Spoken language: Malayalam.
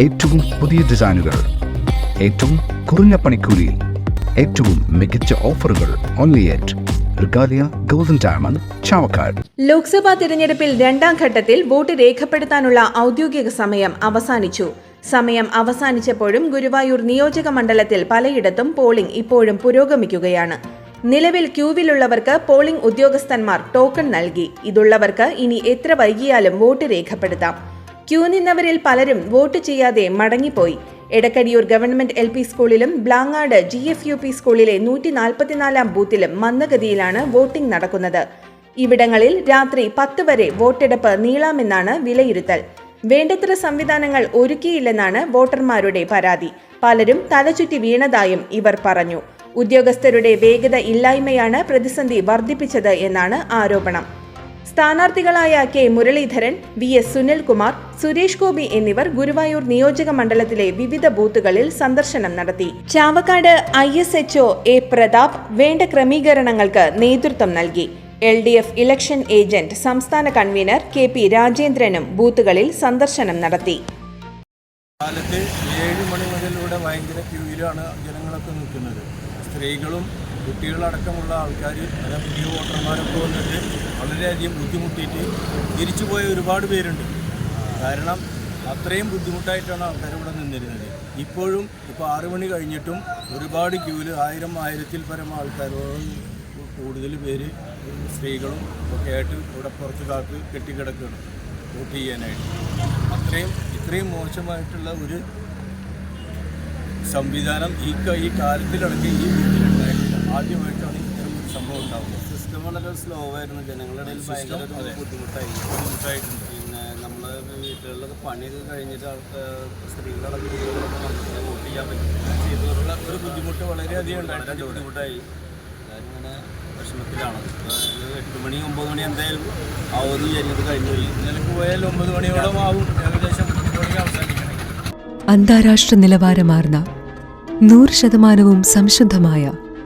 ഏറ്റവും പുതിയ ഡിസൈനുകൾ ഏറ്റവും കുറഞ്ഞ പണിക്കൂലിയിൽ ഏറ്റവും മികച്ച ഓഫറുകൾ ഓൺലി ചാവക്കാട് ലോക്സഭാ തിരഞ്ഞെടുപ്പിൽ രണ്ടാം ഘട്ടത്തിൽ വോട്ട് രേഖപ്പെടുത്താനുള്ള ഔദ്യോഗിക സമയം അവസാനിച്ചു. സമയം അവസാനിച്ചപ്പോഴും ഗുരുവായൂർ നിയോജക മണ്ഡലത്തിൽ പലയിടത്തും പോളിംഗ് ഇപ്പോഴും പുരോഗമിക്കുകയാണ്. നിലവിൽ ക്യൂവിലുള്ളവർക്ക് പോളിംഗ് ഉദ്യോഗസ്ഥന്മാർ ടോക്കൺ നൽകി. ഇതുള്ളവർക്ക് ഇനി എത്ര വൈകിയാലും വോട്ട് രേഖപ്പെടുത്താം. ക്യൂ നിന്നവരിൽ പലരും വോട്ട് ചെയ്യാതെ മടങ്ങിപ്പോയി. എടക്കടിയൂർ ഗവൺമെന്റ് എൽ പി സ്കൂളിലും Blangad G F U P സ്കൂളിലെ നൂറ്റി നാൽപ്പത്തിനാലാം ബൂത്തിലും മന്ദഗതിയിലാണ് വോട്ടിംഗ് നടക്കുന്നത്. ഇവിടങ്ങളിൽ രാത്രി പത്ത് വരെ വോട്ടെടുപ്പ് നീളാമെന്നാണ് വിലയിരുത്തൽ. വേണ്ടത്ര സംവിധാനങ്ങൾ ഒരുക്കിയില്ലെന്നാണ് വോട്ടർമാരുടെ പരാതി. പലരും തലചുറ്റി വീണതായും ഇവർ പറഞ്ഞു. ഉദ്യോഗസ്ഥരുടെ വേഗത ഇല്ലായ്മയാണ് പ്രതിസന്ധി വർദ്ധിപ്പിച്ചത് എന്നാണ് ആരോപണം. സ്ഥാനാർത്ഥികളായ K Muraleedharan V S Sunilkumar Suresh Gopi എന്നിവർ ഗുരുവായൂർ നിയോജക മണ്ഡലത്തിലെ വിവിധ ബൂത്തുകളിൽ സന്ദർശനം നടത്തി. Chavakkad I S H O A Prathap വേണ്ട ക്രമീകരണങ്ങൾക്ക് നേതൃത്വം നൽകി. L D F election agent സംസ്ഥാന കൺവീനർ കെ പി രാജേന്ദ്രനും ബൂത്തുകളിൽ സന്ദർശനം നടത്തി. ഏഴ് മണി മുതൽ ഭയങ്കര ക്യൂയിലാണ് ജനങ്ങളൊക്കെ നിൽക്കുന്നത്. സ്ത്രീകളും കുട്ടികളടക്കമുള്ള ആൾക്കാർ അല്ല പുതിയ വോട്ടർമാരൊക്കെ വന്നിട്ട് വളരെയധികം ബുദ്ധിമുട്ടിയിട്ട് തിരിച്ചു പോയ ഒരുപാട് പേരുണ്ട്. കാരണം അത്രയും ബുദ്ധിമുട്ടായിട്ടാണ് ആൾക്കാർ ഇവിടെ നിന്നിരുന്നത്. ഇപ്പോഴും ഇപ്പോൾ ആറു മണി കഴിഞ്ഞിട്ടും ഒരുപാട് ക്യൂവിൽ ആയിരം ആയിരത്തിൽ പരം ആൾക്കാരോളം കൂടുതൽ പേര് സ്ത്രീകളും ഒക്കെ ആയിട്ട് ഇവിടെ പുറത്ത് കാത്ത് കെട്ടിക്കിടക്കുകയാണ് വോട്ട് ചെയ്യാനായിട്ട്. അത്രയും ഇത്രയും മോശമായിട്ടുള്ള ഒരു സംവിധാനം ഈ ഈ കാലത്തിലടക്കി ഈ വീട്ടിലുണ്ടായിട്ടില്ല ആദ്യമായിട്ടാണ് ഇത്തരം ഒരു സംഭവം ഉണ്ടാകുന്നത് സിസ്റ്റം വളരെ സ്ലോ ആയിരുന്നു. ജനങ്ങളുടെ ഇടയിൽ ഭയങ്കര ഒരു. ബുദ്ധിമുട്ടായി. ബുദ്ധിമുട്ടായിട്ടുണ്ട്. പിന്നെ നമ്മൾ വീട്ടുകളിലൊക്കെ പണിയൊക്കെ കഴിഞ്ഞിട്ട് ആൾക്ക് സ്ത്രീകളുടെ കുട്ടികളൊക്കെ വന്നിട്ട് വോട്ട് ചെയ്യാൻ പറ്റും. ചെയ്തവരുള്ള ഒരു ബുദ്ധിമുട്ട് വളരെയധികം ഉണ്ടായിട്ടുണ്ട് ബുദ്ധിമുട്ടായി. വിഷമത്തിലാണ്. ഒരു എട്ട് മണി ഒമ്പത് മണി എന്തായാലും ആവുമെന്ന് വിചാരിച്ചത് കഴിഞ്ഞു പോയി. ഇന്നലേക്ക് പോയാൽ ഒമ്പത് മണിയോളം ആവും. ഏകദേശം അന്താരാഷ്ട്ര നിലവാരമാർന്ന നൂറ് ശതമാനവും സംശുദ്ധമായ